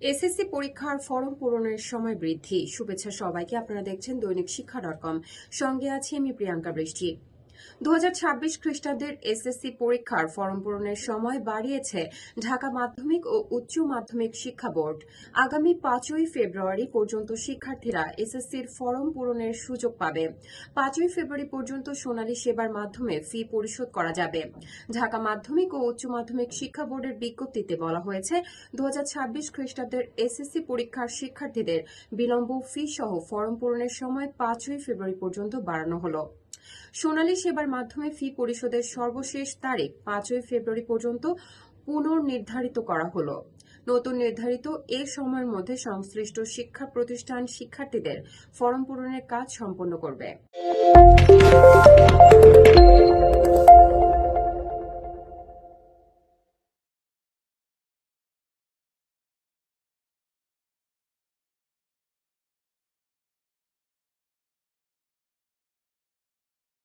SSC পরীক্ষার form পূরণের সময় বৃদ্ধি। শুভেচ্ছা সবাইকে, আপনারা দেখছেন দৈনিক শিক্ষা ডট কম। সঙ্গে আছি আমি প্রিয়াঙ্কা বৃষ্টি। দু হাজার ছাব্বিশ খ্রিস্টাব্দের এসএসসি পরীক্ষার ফর্ম পূরণের সময় বাড়িয়েছে ঢাকা মাধ্যমিক ও উচ্চ মাধ্যমিক শিক্ষা বোর্ড। আগামী পাঁচই ফেব্রুয়ারি পর্যন্ত শিক্ষার্থীরা এসএসসির ফর্ম পূরণের সুযোগ পাবে। পাঁচই ফেব্রুয়ারি পর্যন্ত সোনালী সেবার মাধ্যমে ফি পরিশোধ করা যাবে। ঢাকা মাধ্যমিক ও উচ্চ মাধ্যমিক শিক্ষা বোর্ডের বিজ্ঞপ্তিতে বলা হয়েছে দু হাজার ছাব্বিশ খ্রিস্টাব্দের এসএসসি পরীক্ষার শিক্ষার্থীদের বিলম্ব ফি সহ ফর্ম পূরণের সময় পাঁচই ফেব্রুয়ারি পর্যন্ত বাড়ানো হলো। সোনালী সেবার মাধ্যমে ফি পরিশোধের সর্বশেষ তারিখ পাঁচই ফেব্রুয়ারি পর্যন্ত পুনর্নির্ধারিত করা হলো। নতুন নির্ধারিত এ সময়ের মধ্যে সংশ্লিষ্ট শিক্ষা প্রতিষ্ঠান শিক্ষার্থীদের ফরম পূরণের কাজ সম্পন্ন করবে।